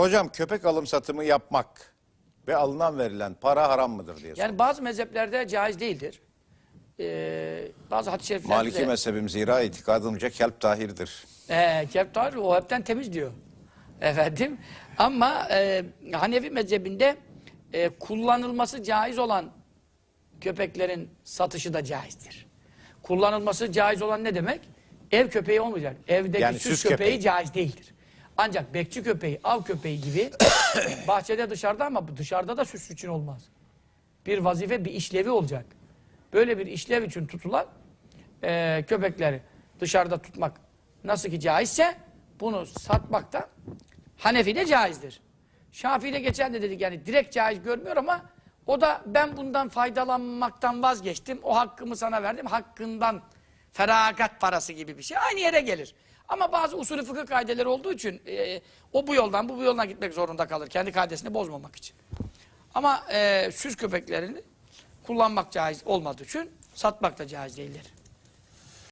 hocam köpek alım satımı yapmak ve alınan verilen para haram mıdır diye soruyor. Yani bazı mezheplerde caiz değildir. Ee, bazı hadis-i şeriflerde Maliki mezhebim zira itikadımca kelp tahirdir. Ee, keptar o hepten temiz diyor. Efendim. Ama e, Hanefi mezhebinde e, kullanılması caiz olan köpeklerin satışı da caizdir. Kullanılması caiz olan ne demek? Ev köpeği olmayacak. Evdeki Yani süs, süs köpeği, köpeği. caiz değildir. Ancak bekçi köpeği, av köpeği gibi bahçede dışarıda ama dışarıda da süs için olmaz. Bir vazife, bir işlevi olacak. Böyle bir işlev için tutulan e, köpekleri dışarıda tutmak nasıl ki caizse bunu satmak da Hanefi'de caizdir. Şafii'de geçen de dedik yani direkt caiz görmüyor ama o da ben bundan faydalanmaktan vazgeçtim. O hakkımı sana verdim. Hakkından feragat parası gibi bir şey. Aynı yere gelir. Ama bazı usulü fıkıh kaideleri olduğu için e, o bu yoldan bu bu yoldan gitmek zorunda kalır. Kendi kaidesini bozmamak için. Ama e, süs köpeklerini kullanmak caiz olmadığı için satmak da caiz değildir.